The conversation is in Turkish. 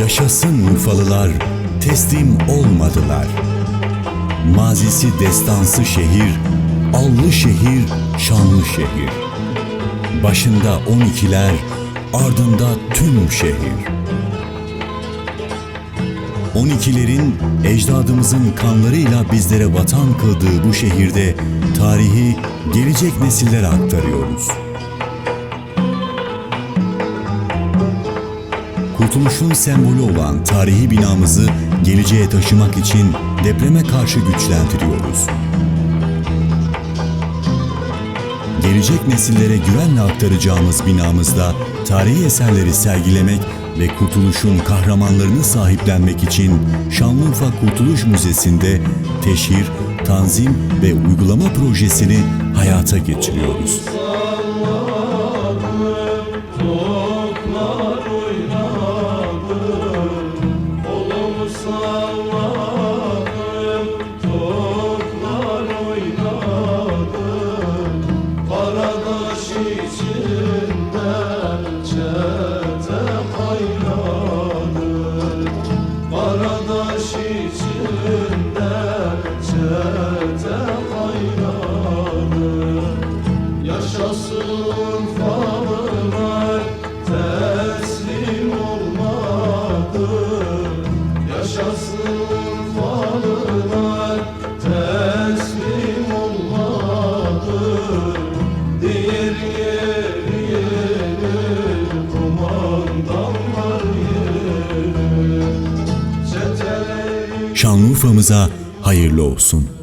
Yaşasın Urfalılar, teslim olmadılar. Mazisi destansı şehir, allı şehir, şanlı şehir. Başında on ikiler, ardında tüm şehir. On ikilerin ecdadımızın kanlarıyla bizlere vatan kıldığı bu şehirde tarihi gelecek nesillere aktarıyoruz. Kurtuluşun sembolü olan tarihi binamızı geleceğe taşımak için depreme karşı güçlendiriyoruz. Gelecek nesillere güvenle aktaracağımız binamızda tarihi eserleri sergilemek ve kurtuluşun kahramanlarını sahiplenmek için Şanlıurfa Kurtuluş Müzesi'nde teşhir, tanzim ve uygulama projesini hayata geçiriyoruz. Thank you. Şanlıurfa'mıza hayırlı olsun.